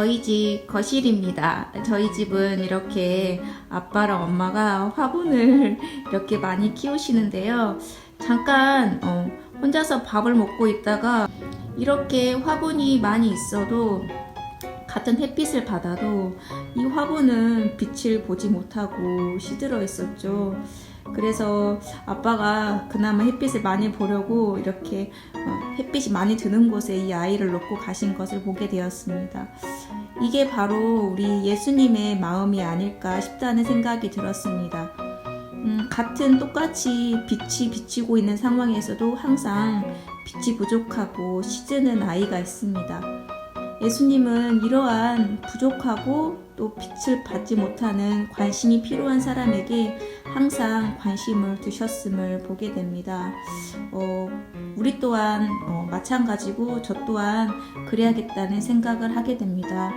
저희 집 거실입니다. 저희 집은 이렇게 아빠랑 엄마가 화분을 이렇게 많이 키우시는데요. 잠깐 어, 혼자서 밥을 먹고 있다가 이렇게 화분이 많이 있어도 같은 햇빛을 받아도 이 화분은 빛을 보지 못하고 시들어 있었죠. 그래서 아빠가 그나마 햇빛을 많이 보려고 이렇게 어, 햇빛이 많이 드는 곳에 이 아이를 놓고 가신 것을 보게 되었습니다. 이게 바로 우리 예수님의 마음이 아닐까 싶다는 생각이 들었습니다. 음, 같은 똑같이 빛이 비치고 있는 상황에서도 항상 빛이 부족하고 시드는 아이가 있습니다. 예수님은 이러한 부족하고 또 빛을 받지 못하는 관심이 필요한 사람에게 항상 관심을 두셨음을 보게 됩니다. 어, 우리 또한 어, 마찬가지고 저 또한 그래야겠다는 생각을 하게 됩니다.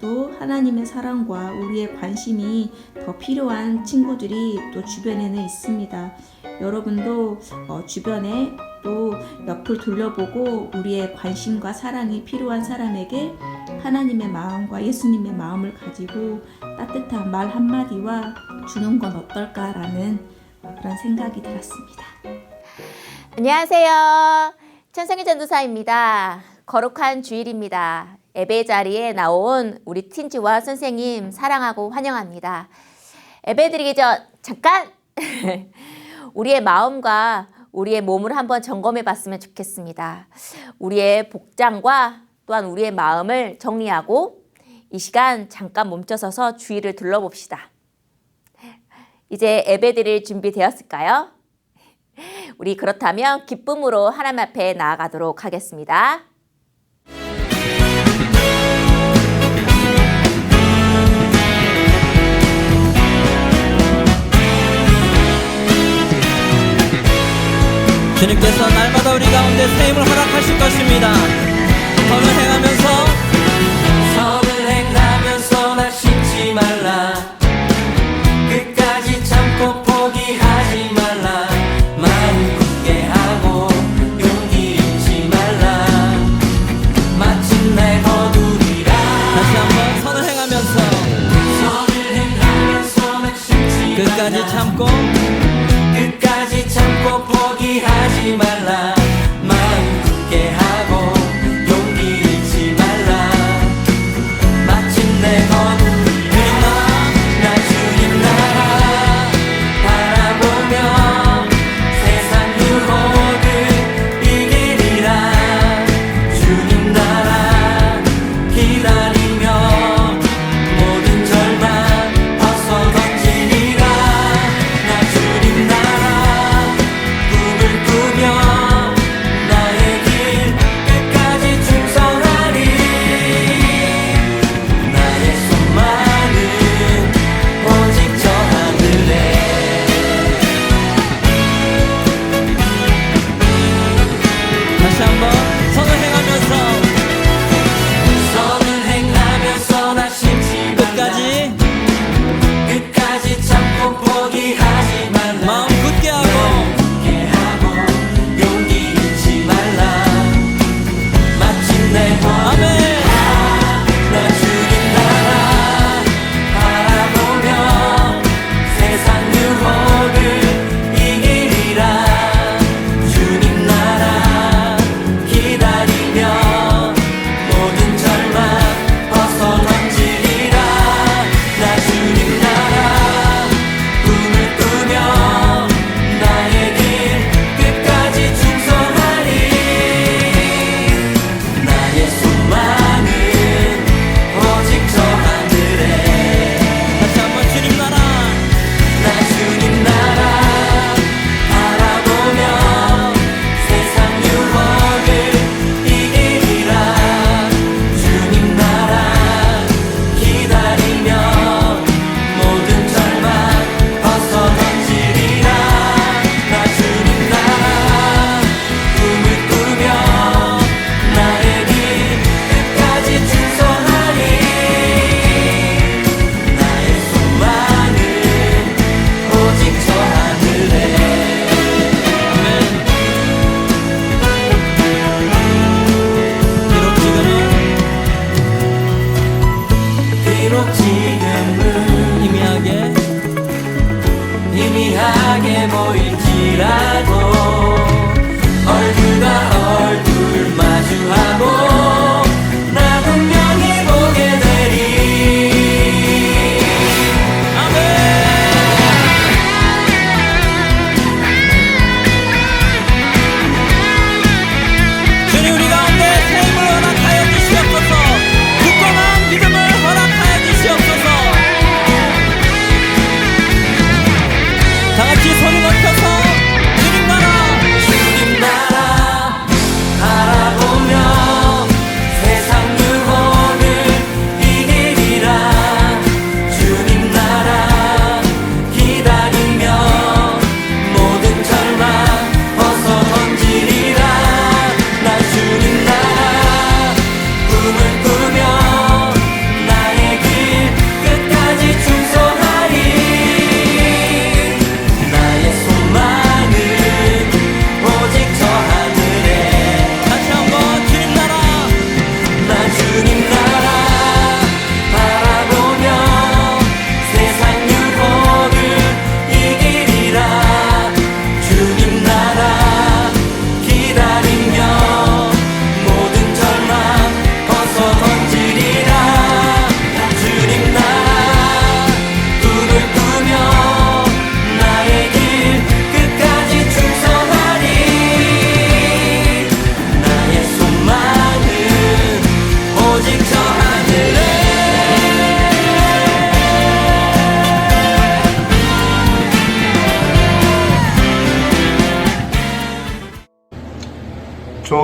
또 하나님의 사랑과 우리의 관심이 더 필요한 친구들이 또 주변에는 있습니다. 여러분도 어, 주변에 또 옆을 돌려보고 우리의 관심과 사랑이 필요한 사람에게 하나님의 마음과 예수님의 마음을 가지고 따뜻한 말 한마디와 주는 건 어떨까라는 그런 생각이 들었습니다. 안녕하세요. 천성희 전도사입니다. 거룩한 주일입니다. 예배 자리에 나온 우리 팀즈와 선생님 사랑하고 환영합니다. 예배 드리기 전 잠깐 우리의 마음과 우리의 몸을 한번 점검해 봤으면 좋겠습니다. 우리의 복장과 또한 우리의 마음을 정리하고 이 시간 잠깐 멈춰서서 주위를 둘러봅시다. 이제 예배 드릴 준비 되었을까요? 우리 그렇다면 기쁨으로 하나님 앞에 나아가도록 하겠습니다. 주님께서 날마다 우리 가운데 새 힘을 허락하실 것입니다. 선을 행하면서 선을 행하면서 낙심치 말라.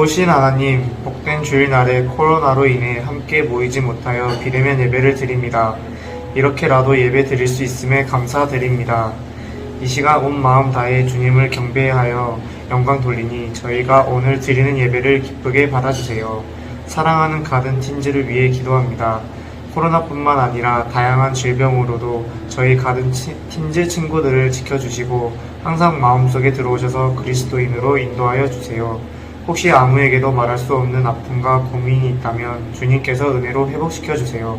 좋으신 하나님, 복된 주일날에 코로나로 인해 함께 모이지 못하여 비대면 예배를 드립니다. 이렇게라도 예배 드릴 수 있음에 감사드립니다. 이 시간 온 마음 다해 주님을 경배하여 영광 돌리니 저희가 오늘 드리는 예배를 기쁘게 받아주세요. 사랑하는 가든 팀즈를 위해 기도합니다. 코로나뿐만 아니라 다양한 질병으로도 저희 가든 치- 팀즈 친구들을 지켜주시고 항상 마음속에 들어오셔서 그리스도인으로 인도하여 주세요. 혹시 아무에게도 말할 수 없는 아픔과 고민이 있다면 주님께서 은혜로 회복시켜 주세요.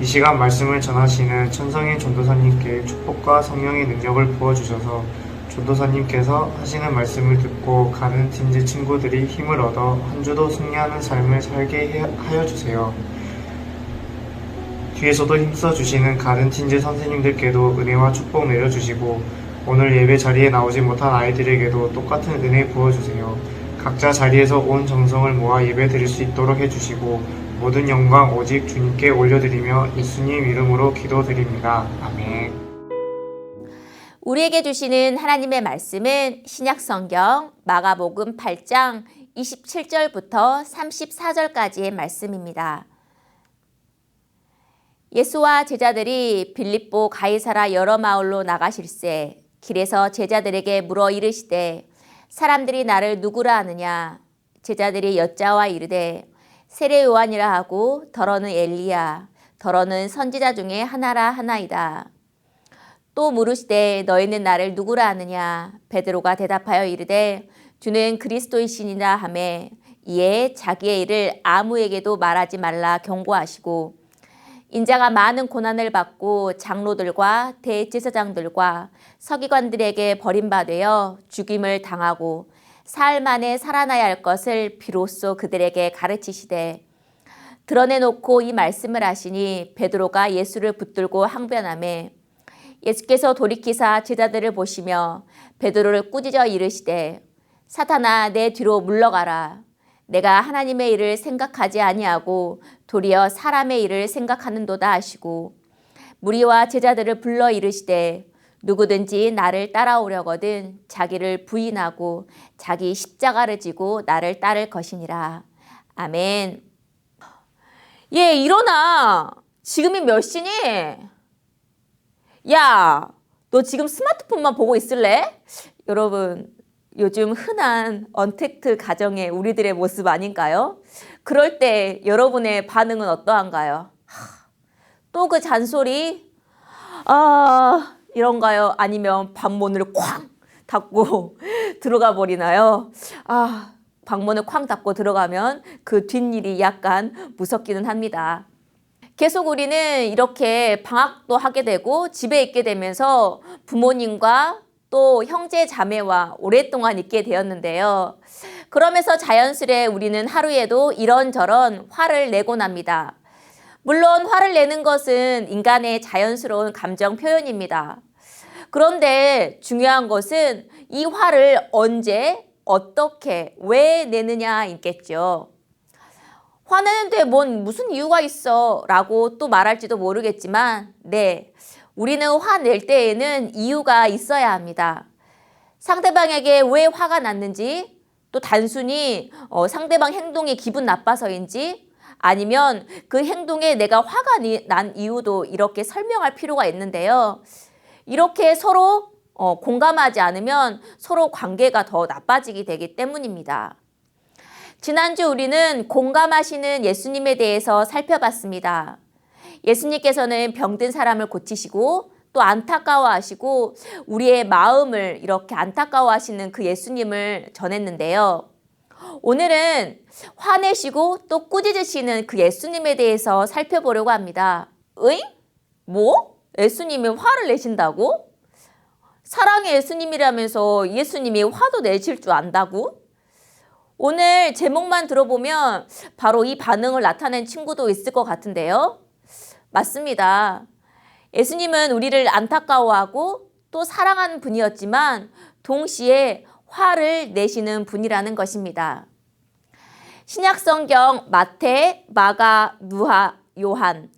이 시간 말씀을 전하시는 천성의 전도사님께 축복과 성령의 능력을 부어주셔서 전도사님께서 하시는 말씀을 듣고 가는 팀즈 친구들이 힘을 얻어 한 주도 승리하는 삶을 살게 해- 하여 주세요. 뒤에서도 힘써 주시는 가든 팀즈 선생님들께도 은혜와 축복 내려주시고 오늘 예배 자리에 나오지 못한 아이들에게도 똑같은 은혜 부어주세요. 각자 자리에서 온 정성을 모아 예배 드릴 수 있도록 해주시고 모든 영광 오직 주님께 올려드리며 예수님 이름으로 기도드립니다. 아멘. 우리에게 주시는 하나님의 말씀은 신약 성경 마가복음 8장 27절부터 34절까지의 말씀입니다. 예수와 제자들이 빌립보 가이사라 여러 마을로 나가실새 길에서 제자들에게 물어 이르시되 사람들이 나를 누구라 하느냐 제자들이 여자와 이르되 세례 요한이라 하고 더러는 엘리야 더러는 선지자 중에 하나라 하나이다. 또 물으시되 너희는 나를 누구라 하느냐 베드로가 대답하여 이르되 주는 그리스도이시니라 하매 이에 자기의 일을 아무에게도 말하지 말라 경고하시고 인자가 많은 고난을 받고 장로들과 대제사장들과 서기관들에게 버림받아 죽임을 당하고 사흘 만에 살아나야 할 것을 비로소 그들에게 가르치시되 드러내놓고 이 말씀을 하시니 베드로가 예수를 붙들고 항변하매 예수께서 돌이키사 제자들을 보시며 베드로를 꾸짖어 이르시되 사탄아 내 뒤로 물러가라. 내가 하나님의 일을 생각하지 아니하고 도리어 사람의 일을 생각하는도다 하시고 무리와 제자들을 불러 이르시되 누구든지 나를 따라오려거든 자기를 부인하고 자기 십자가를 지고 나를 따를 것이니라 아멘. 얘 일어나 지금이 몇 시니? 야, 너 지금 스마트폰만 보고 있을래? 여러분, 요즘 흔한 언택트 가정의 우리들의 모습 아닌가요? 그럴 때 여러분의 반응은 어떠한가요? 또 그 잔소리? 아, 이런가요? 아니면 방문을 쾅 닫고 들어가 버리나요? 아, 방문을 쾅 닫고 들어가면 그 뒷일이 약간 무섭기는 합니다. 계속 우리는 이렇게 방학도 하게 되고 집에 있게 되면서 부모님과 또 형제 자매와 오랫동안 있게 되었는데요. 그러면서 자연스레 우리는 하루에도 이런저런 화를 내곤 합니다. 물론 화를 내는 것은 인간의 자연스러운 감정 표현입니다. 그런데 중요한 것은 이 화를 언제, 어떻게, 왜 내느냐 있겠죠. 화내는데 뭔 무슨 이유가 있어 라고 또 말할지도 모르겠지만, 네. 우리는 화낼 때에는 이유가 있어야 합니다. 상대방에게 왜 화가 났는지, 또 단순히 어, 상대방 행동이 기분 나빠서인지, 아니면 그 행동에 내가 화가 니- 난 이유도 이렇게 설명할 필요가 있는데요. 이렇게 서로 어, 공감하지 않으면 서로 관계가 더 나빠지게 되기 때문입니다. 지난주 우리는 공감하시는 예수님에 대해서 살펴봤습니다. 예수님께서는 병든 사람을 고치시고 또 안타까워하시고 우리의 마음을 이렇게 안타까워하시는 그 예수님을 전했는데요. 오늘은 화내시고 또 꾸짖으시는 그 예수님에 대해서 살펴보려고 합니다. 응? 뭐? 예수님이 화를 내신다고? 사랑의 예수님이라면서 예수님이 화도 내실 줄 안다고? 오늘 제목만 들어보면 바로 이 반응을 나타낸 친구도 있을 것 같은데요. 맞습니다. 예수님은 우리를 안타까워하고 또 사랑하는 분이었지만 동시에 화를 내시는 분이라는 것입니다. 신약 성경 마태, 마가, 누하, 요한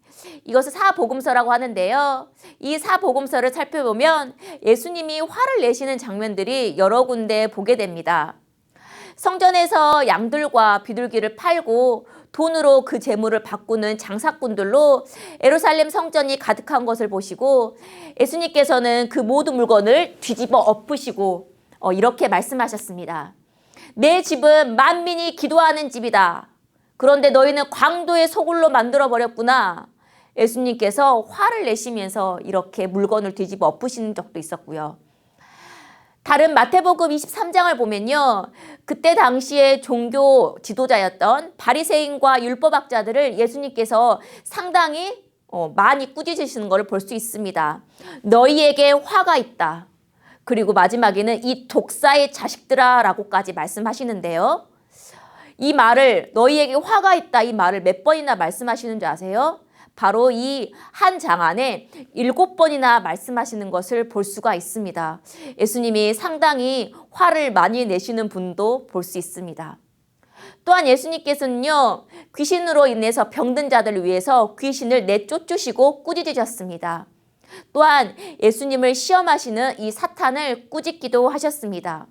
이것을 사복음서라고 하는데요. 이 사복음서를 살펴보면 예수님이 화를 내시는 장면들이 여러 군데 보게 됩니다. 성전에서 양들과 비둘기를 팔고 돈으로 그 재물을 바꾸는 장사꾼들로 에루살렘 성전이 가득한 것을 보시고 예수님께서는 그 모든 물건을 뒤집어 엎으시고 어, 이렇게 말씀하셨습니다. 내 집은 만민이 기도하는 집이다. 그런데 너희는 광도의 소굴로 만들어 버렸구나. 예수님께서 화를 내시면서 이렇게 물건을 뒤집어 엎으시는 적도 있었고요. 다른 마태복음 23장을 보면요. 그때 당시에 종교 지도자였던 바리새인과 율법학자들을 예수님께서 상당히 어, 많이 꾸짖으시는 것을 볼 수 있습니다. 너희에게 화가 있다. 그리고 마지막에는 이 독사의 자식들아 라고까지 말씀하시는데요. 이 말을 너희에게 화가 있다 이 말을 몇 번이나 말씀하시는 줄 아세요? 바로 이 한 장 안에 일곱 번이나 말씀하시는 것을 볼 수가 있습니다. 예수님이 상당히 화를 많이 내시는 분도 볼 수 있습니다. 또한 예수님께서는요, 귀신으로 인해서 병든 자들을 위해서 귀신을 내쫓으시고 꾸짖으셨습니다. 또한 예수님을 시험하시는 이 사탄을 꾸짖기도 하셨습니다.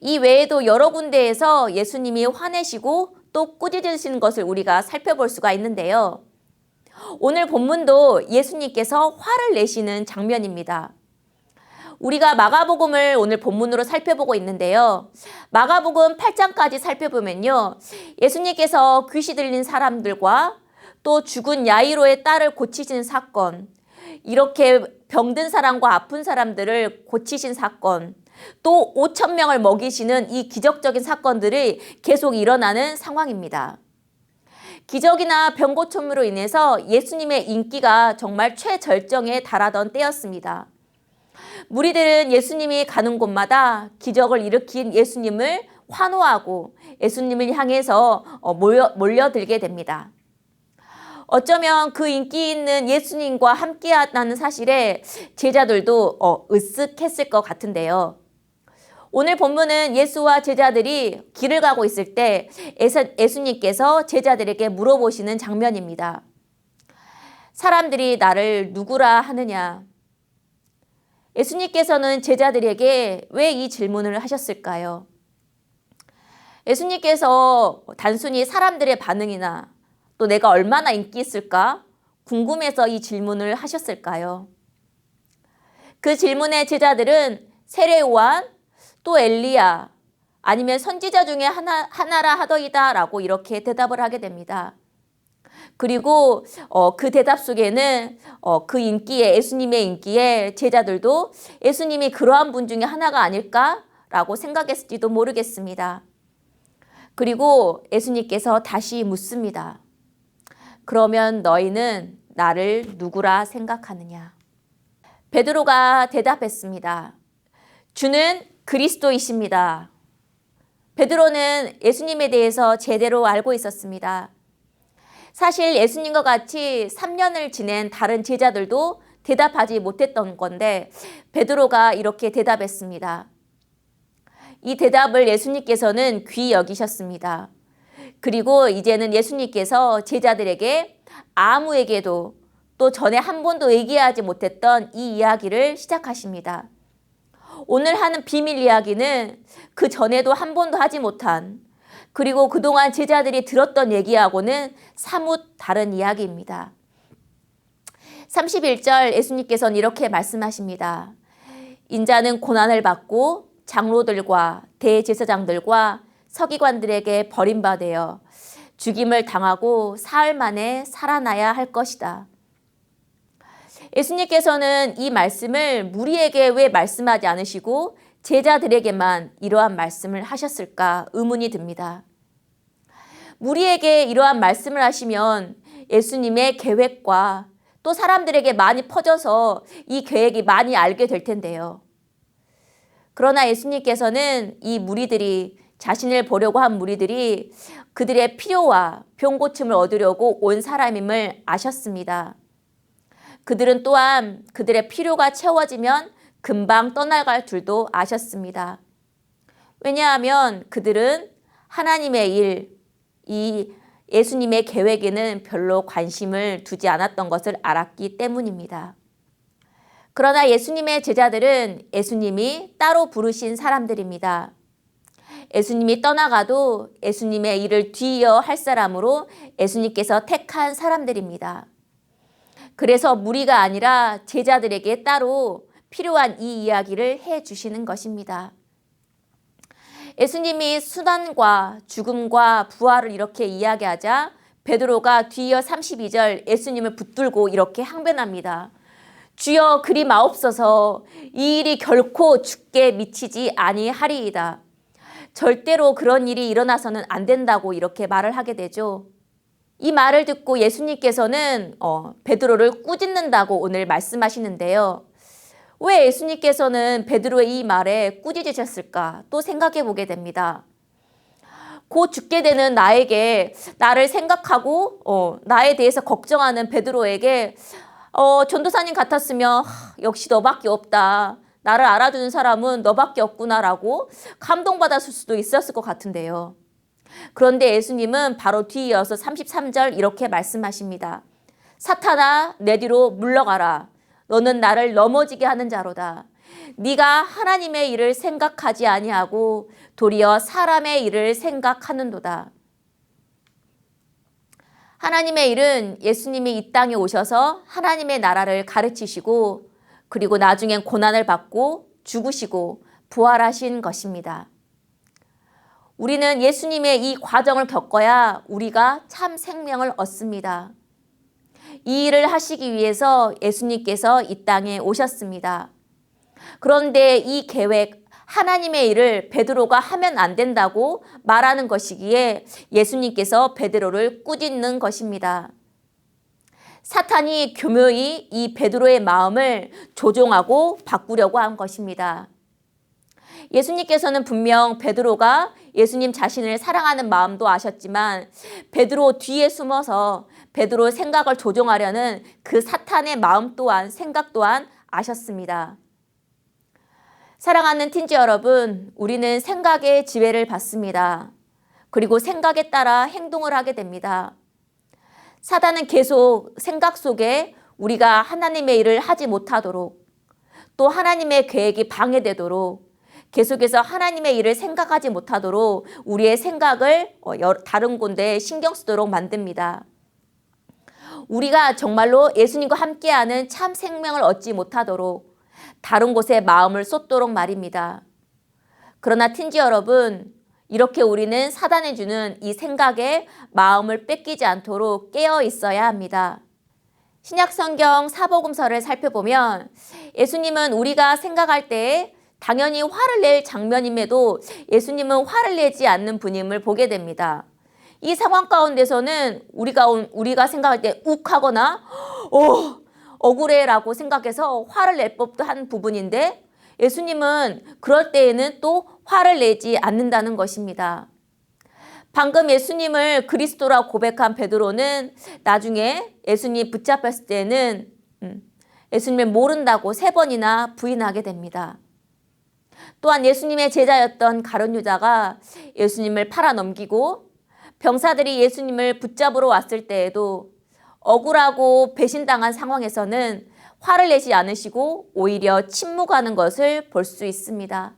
이 외에도 여러 군데에서 예수님이 화내시고 또 꾸짖으시는 것을 우리가 살펴볼 수가 있는데요. 오늘 본문도 예수님께서 화를 내시는 장면입니다. 우리가 마가복음을 오늘 본문으로 살펴보고 있는데요. 마가복음 8장까지 살펴보면요. 예수님께서 귀시 들린 사람들과 또 죽은 야이로의 딸을 고치신 사건, 이렇게 병든 사람과 아픈 사람들을 고치신 사건, 또 5천 명을 먹이시는 이 기적적인 사건들이 계속 일어나는 상황입니다. 기적이나 병고침으로 인해서 예수님의 인기가 정말 최절정에 달하던 때였습니다. 무리들은 예수님이 가는 곳마다 기적을 일으킨 예수님을 환호하고 예수님을 향해서 어, 몰려, 몰려들게 됩니다. 어쩌면 그 인기 있는 예수님과 함께하다는 사실에 제자들도 어, 으쓱했을 것 같은데요. 오늘 본문은 예수와 제자들이 길을 가고 있을 때 예수님께서 제자들에게 물어보시는 장면입니다. 사람들이 나를 누구라 하느냐? 예수님께서는 제자들에게 왜 이 질문을 하셨을까요? 예수님께서 단순히 사람들의 반응이나 또 내가 얼마나 인기 있을까 궁금해서 이 질문을 하셨을까요? 그 질문에 제자들은 세례요한 또 엘리야 아니면 선지자 중에 하나, 하나라 하더이다 라고 이렇게 대답을 하게 됩니다. 그리고 어, 그 대답 속에는 어, 그 인기에 예수님의 인기에 제자들도 예수님이 그러한 분 중에 하나가 아닐까라고 생각했을지도 모르겠습니다. 그리고 예수님께서 다시 묻습니다. 그러면 너희는 나를 누구라 생각하느냐? 베드로가 대답했습니다. 주는 그리스도이십니다. 베드로는 예수님에 대해서 제대로 알고 있었습니다. 사실 예수님과 같이 3년을 지낸 다른 제자들도 대답하지 못했던 건데 베드로가 이렇게 대답했습니다. 이 대답을 예수님께서는 귀 여기셨습니다. 그리고 이제는 예수님께서 제자들에게 아무에게도 또 전에 한 번도 얘기하지 못했던 이 이야기를 시작하십니다. 오늘 하는 비밀 이야기는 그 전에도 한 번도 하지 못한 그리고 그동안 제자들이 들었던 얘기하고는 사뭇 다른 이야기입니다. 31절 예수님께서는 이렇게 말씀하십니다. 인자는 고난을 받고 장로들과 대제사장들과 서기관들에게 버림받아 죽임을 당하고 사흘 만에 살아나야 할 것이다. 예수님께서는 이 말씀을 무리에게 왜 말씀하지 않으시고 제자들에게만 이러한 말씀을 하셨을까 의문이 듭니다. 무리에게 이러한 말씀을 하시면 예수님의 계획과 또 사람들에게 많이 퍼져서 이 계획이 많이 알게 될 텐데요. 그러나 예수님께서는 이 무리들이 자신을 보려고 한 무리들이 그들의 필요와 병 고침을 얻으려고 온 사람임을 아셨습니다. 그들은 또한 그들의 필요가 채워지면 금방 떠나갈 줄도 아셨습니다. 왜냐하면 그들은 하나님의 일, 이 예수님의 계획에는 별로 관심을 두지 않았던 것을 알았기 때문입니다. 그러나 예수님의 제자들은 예수님이 따로 부르신 사람들입니다. 예수님이 떠나가도 예수님의 일을 뒤이어 할 사람으로 예수님께서 택한 사람들입니다. 그래서 무리가 아니라 제자들에게 따로 필요한 이 이야기를 해 주시는 것입니다. 예수님이 수단과 죽음과 부활을 이렇게 이야기하자 베드로가 뒤이어 32절 예수님을 붙들고 이렇게 항변합니다. 주여 그리 마옵소서 이 일이 결코 죽게 미치지 아니하리이다. 절대로 그런 일이 일어나서는 안 된다고 이렇게 말을 하게 되죠. 이 말을 듣고 예수님께서는 어, 베드로를 꾸짖는다고 오늘 말씀하시는데요. 왜 예수님께서는 베드로의 이 말에 꾸짖으셨을까 또 생각해 보게 됩니다. 곧 죽게 되는 나에게 나를 생각하고 어, 나에 대해서 걱정하는 베드로에게 어, 전도사님 같았으면 하, 역시 너밖에 없다. 나를 알아주는 사람은 너밖에 없구나라고 감동받았을 수도 있었을 것 같은데요. 그런데 예수님은 바로 뒤이어서 33절 이렇게 말씀하십니다. 사탄아 내 뒤로 물러가라. 너는 나를 넘어지게 하는 자로다. 네가 하나님의 일을 생각하지 아니하고 도리어 사람의 일을 생각하는도다. 하나님의 일은 예수님이 이 땅에 오셔서 하나님의 나라를 가르치시고 그리고 나중엔 고난을 받고 죽으시고 부활하신 것입니다. 우리는 예수님의 이 과정을 겪어야 우리가 참 생명을 얻습니다. 이 일을 하시기 위해서 예수님께서 이 땅에 오셨습니다. 그런데 이 계획, 하나님의 일을 베드로가 하면 안 된다고 말하는 것이기에 예수님께서 베드로를 꾸짖는 것입니다. 사탄이 교묘히 이 베드로의 마음을 조종하고 바꾸려고 한 것입니다. 예수님께서는 분명 베드로가 예수님 자신을 사랑하는 마음도 아셨지만 베드로 뒤에 숨어서 베드로의 생각을 조종하려는 그 사탄의 마음 또한 생각 또한 아셨습니다. 사랑하는 틴지 여러분, 우리는 생각의 지배를 받습니다. 그리고 생각에 따라 행동을 하게 됩니다. 사단은 계속 생각 속에 우리가 하나님의 일을 하지 못하도록 또 하나님의 계획이 방해되도록 계속해서 하나님의 일을 생각하지 못하도록 우리의 생각을 어, 다른 곳에 신경 쓰도록 만듭니다. 우리가 정말로 예수님과 함께하는 참 생명을 얻지 못하도록 다른 곳에 마음을 쏟도록 말입니다. 그러나 틴지 여러분, 이렇게 우리는 사단해 주는 이 생각에 마음을 뺏기지 않도록 깨어 있어야 합니다. 신약 성경 사복음서를 살펴보면 예수님은 우리가 생각할 때 당연히 화를 낼 장면임에도 예수님은 화를 내지 않는 분임을 보게 됩니다. 이 상황 가운데서는 우리가 우리가 생각할 때 욱하거나 어 억울해라고 생각해서 화를 낼 법도 한 부분인데 예수님은 그럴 때에는 또 화를 내지 않는다는 것입니다. 방금 예수님을 그리스도라 고백한 베드로는 나중에 예수님 붙잡혔을 때는 음, 예수님을 모른다고 세 번이나 부인하게 됩니다. 또한 예수님의 제자였던 가룟 유다가 예수님을 팔아 넘기고 병사들이 예수님을 붙잡으러 왔을 때에도 억울하고 배신당한 상황에서는 화를 내지 않으시고 오히려 침묵하는 것을 볼 수 있습니다.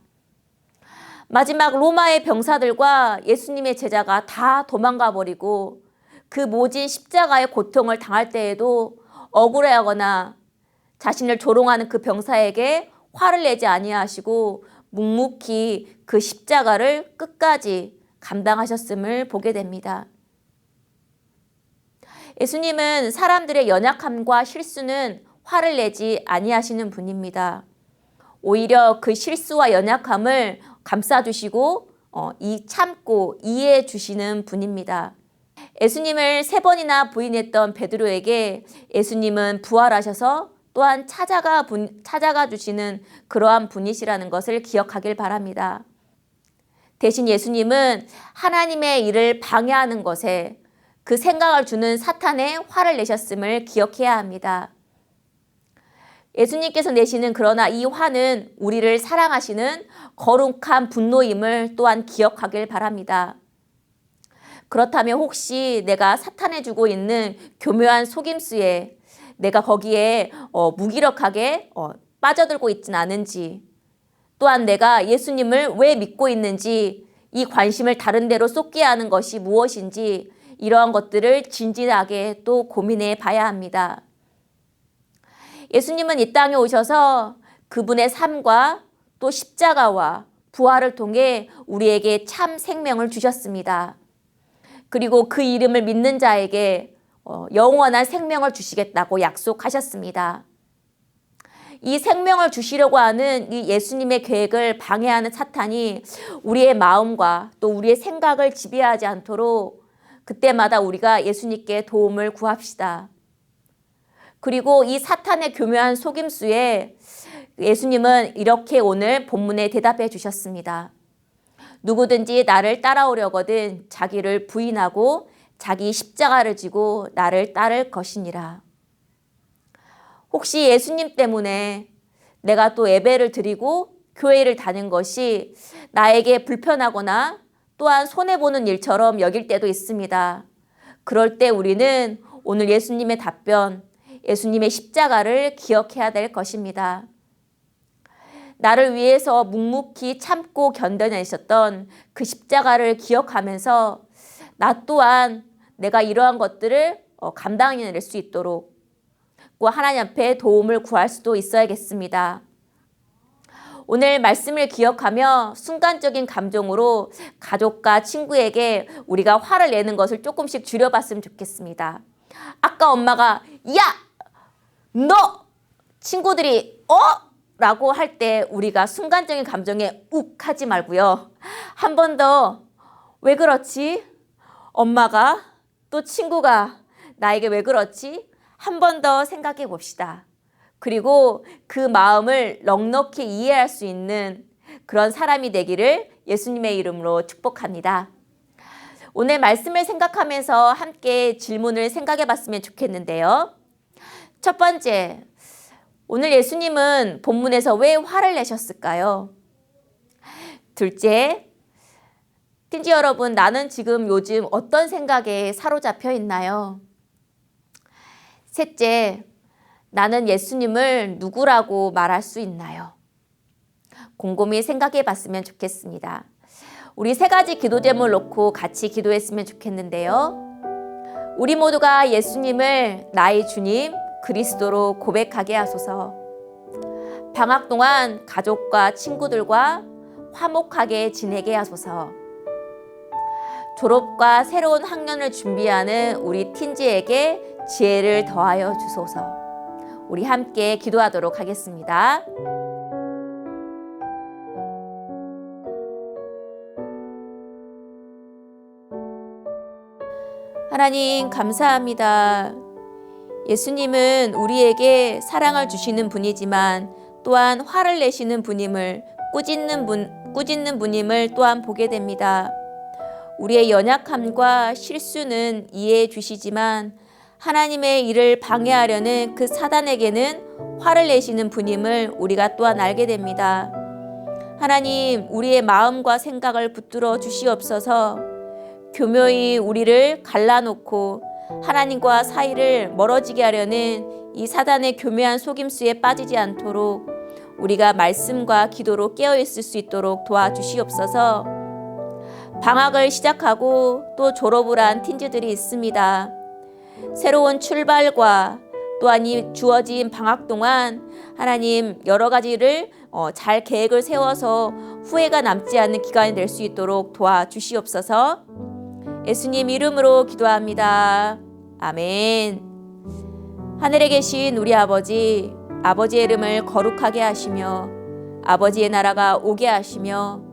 마지막 로마의 병사들과 예수님의 제자가 다 도망가 버리고 그 모진 십자가의 고통을 당할 때에도 억울해하거나 자신을 조롱하는 그 병사에게 화를 내지 아니하시고 묵묵히 그 십자가를 끝까지 감당하셨음을 보게 됩니다. 예수님은 사람들의 연약함과 실수는 화를 내지 아니하시는 분입니다. 오히려 그 실수와 연약함을 감싸주시고 어, 이 참고 이해해 주시는 분입니다. 예수님을 세 번이나 부인했던 베드로에게 예수님은 부활하셔서 또한 찾아가 분, 찾아가 주시는 그러한 분이시라는 것을 기억하길 바랍니다. 대신 예수님은 하나님의 일을 방해하는 것에 그 생각을 주는 사탄에 화를 내셨음을 기억해야 합니다. 예수님께서 내시는 그러나 이 화는 우리를 사랑하시는 거룩한 분노임을 또한 기억하길 바랍니다. 그렇다면 혹시 내가 사탄에 주고 있는 교묘한 속임수에 내가 거기에 어, 무기력하게 어, 빠져들고 있진 않은지 또한 내가 예수님을 왜 믿고 있는지 이 관심을 다른 데로 쏟게 하는 것이 무엇인지 이러한 것들을 진지하게 또 고민해 봐야 합니다. 예수님은 이 땅에 오셔서 그분의 삶과 또 십자가와 부활을 통해 우리에게 참 생명을 주셨습니다. 그리고 그 이름을 믿는 자에게 어, 영원한 생명을 주시겠다고 약속하셨습니다. 이 생명을 주시려고 하는 이 예수님의 계획을 방해하는 사탄이 우리의 마음과 또 우리의 생각을 지배하지 않도록 그때마다 우리가 예수님께 도움을 구합시다. 그리고 이 사탄의 교묘한 속임수에 예수님은 이렇게 오늘 본문에 대답해 주셨습니다. 누구든지 나를 따라오려거든 자기를 부인하고 자기 십자가를 지고 나를 따를 것이니라. 혹시 예수님 때문에 내가 또 예배를 드리고 교회를 다닌 것이 나에게 불편하거나 또한 손해보는 일처럼 여길 때도 있습니다. 그럴 때 우리는 오늘 예수님의 답변, 예수님의 십자가를 기억해야 될 것입니다. 나를 위해서 묵묵히 참고 견뎌내셨던 그 십자가를 기억하면서 나 또한 내가 이러한 것들을 어, 감당해낼 수 있도록 하나님 앞에 도움을 구할 수도 있어야겠습니다. 오늘 말씀을 기억하며 순간적인 감정으로 가족과 친구에게 우리가 화를 내는 것을 조금씩 줄여봤으면 좋겠습니다. 아까 엄마가 야! 너 친구들이 어? 라고 할 때 우리가 순간적인 감정에 욱 하지 말고요. 한 번 더 왜 그렇지? 엄마가 또 친구가 나에게 왜 그렇지? 한 번 더 생각해 봅시다. 그리고 그 마음을 넉넉히 이해할 수 있는 그런 사람이 되기를 예수님의 이름으로 축복합니다. 오늘 말씀을 생각하면서 함께 질문을 생각해 봤으면 좋겠는데요. 첫 번째, 오늘 예수님은 본문에서 왜 화를 내셨을까요? 둘째, 틴지 여러분, 나는 지금 요즘 어떤 생각에 사로잡혀 있나요? 셋째, 나는 예수님을 누구라고 말할 수 있나요? 곰곰이 생각해 봤으면 좋겠습니다. 우리 세 가지 기도 제목을 놓고 같이 기도했으면 좋겠는데요. 우리 모두가 예수님을 나의 주님, 그리스도로 고백하게 하소서. 방학 동안 가족과 친구들과 화목하게 지내게 하소서. 졸업과 새로운 학년을 준비하는 우리 틴지에게 지혜를 더하여 주소서. 우리 함께 기도하도록 하겠습니다. 하나님 감사합니다. 예수님은 우리에게 사랑을 주시는 분이지만 또한 화를 내시는 분임을 꾸짖는 분 꾸짖는 분임을 또한 보게 됩니다. 우리의 연약함과 실수는 이해해 주시지만 하나님의 일을 방해하려는 그 사단에게는 화를 내시는 분임을 우리가 또한 알게 됩니다. 하나님, 우리의 마음과 생각을 붙들어 주시옵소서. 교묘히 우리를 갈라놓고 하나님과 사이를 멀어지게 하려는 이 사단의 교묘한 속임수에 빠지지 않도록 우리가 말씀과 기도로 깨어 있을 수 있도록 도와주시옵소서. 방학을 시작하고 또 졸업을 한 틴즈들이 있습니다. 새로운 출발과 또한 이 주어진 방학 동안 하나님 여러 가지를 어, 잘 계획을 세워서 후회가 남지 않는 기간이 될 수 있도록 도와주시옵소서. 예수님 이름으로 기도합니다. 아멘. 하늘에 계신 우리 아버지, 아버지의 이름을 거룩하게 하시며 아버지의 나라가 오게 하시며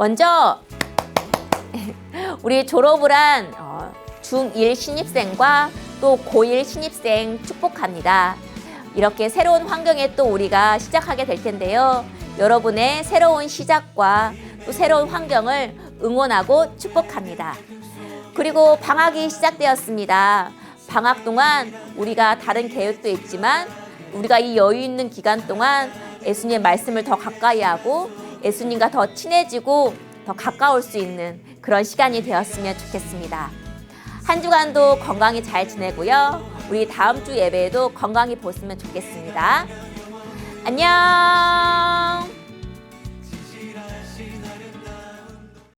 먼저 우리 졸업을 한 어, 중1 신입생과 또 고1 신입생 축복합니다. 이렇게 새로운 환경에 또 우리가 시작하게 될 텐데요. 여러분의 새로운 시작과 또 새로운 환경을 응원하고 축복합니다. 그리고 방학이 시작되었습니다. 방학 동안 우리가 다른 계획도 있지만 우리가 이 여유 있는 기간 동안 예수님의 말씀을 더 가까이 하고 예수님과 더 친해지고 더 가까울 수 있는 그런 시간이 되었으면 좋겠습니다. 한 주간도 건강히 잘 지내고요. 우리 다음 주 예배에도 건강히 보시면 좋겠습니다. 안녕!